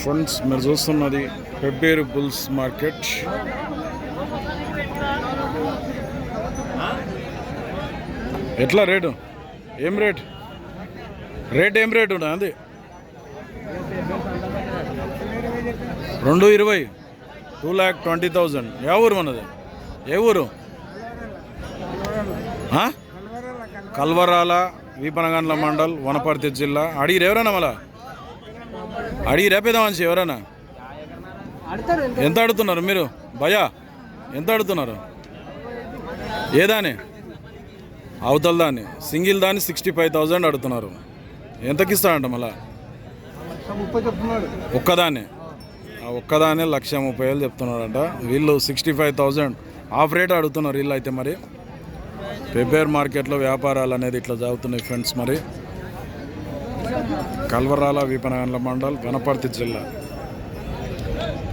Friends మీరు చూస్తున్నది Pebbair bulls market ఎట్లా రేటు? ఏం రేట్? రేట్ ఏం రేటు ఉన్నది అది? రెండు ఇరవై టూ ల్యాక్ ట్వంటీ థౌజండ్ ఏ ఊరు మనది? ఏ ఊరు? కల్వరాల వీపనగండ్ల మండల్ వనపర్తి జిల్లా. అడిగిరు ఎవరైనా మళ్ళా? అడిగి రేపేదా మనిషి ఎవరైనా ఎంత అడుగుతున్నారు మీరు? భయా ఎంత అడుగుతున్నారు? ఏ దాని అవతల దాన్ని. సింగిల్ దాన్ని సిక్స్టీ ఫైవ్ థౌజండ్ అడుగుతున్నారు. ఎంతకి ఇస్తాడంట మళ్ళా? ఒక్కదాన్ని. ఆ ఒక్కదానే లక్ష ముప్పై వేలు చెప్తున్నారంట వీళ్ళు sixty five thousand. Half rate అడుగుతున్నారు వీళ్ళు అయితే మరి. పెబ్బేర్ మార్కెట్లో వ్యాపారాలు అనేది ఇట్లా జరుగుతున్నాయి ఫ్రెండ్స్ మరి. కల్వరాల విపణగండ్ల మండల్ గణపర్తి జిల్లా.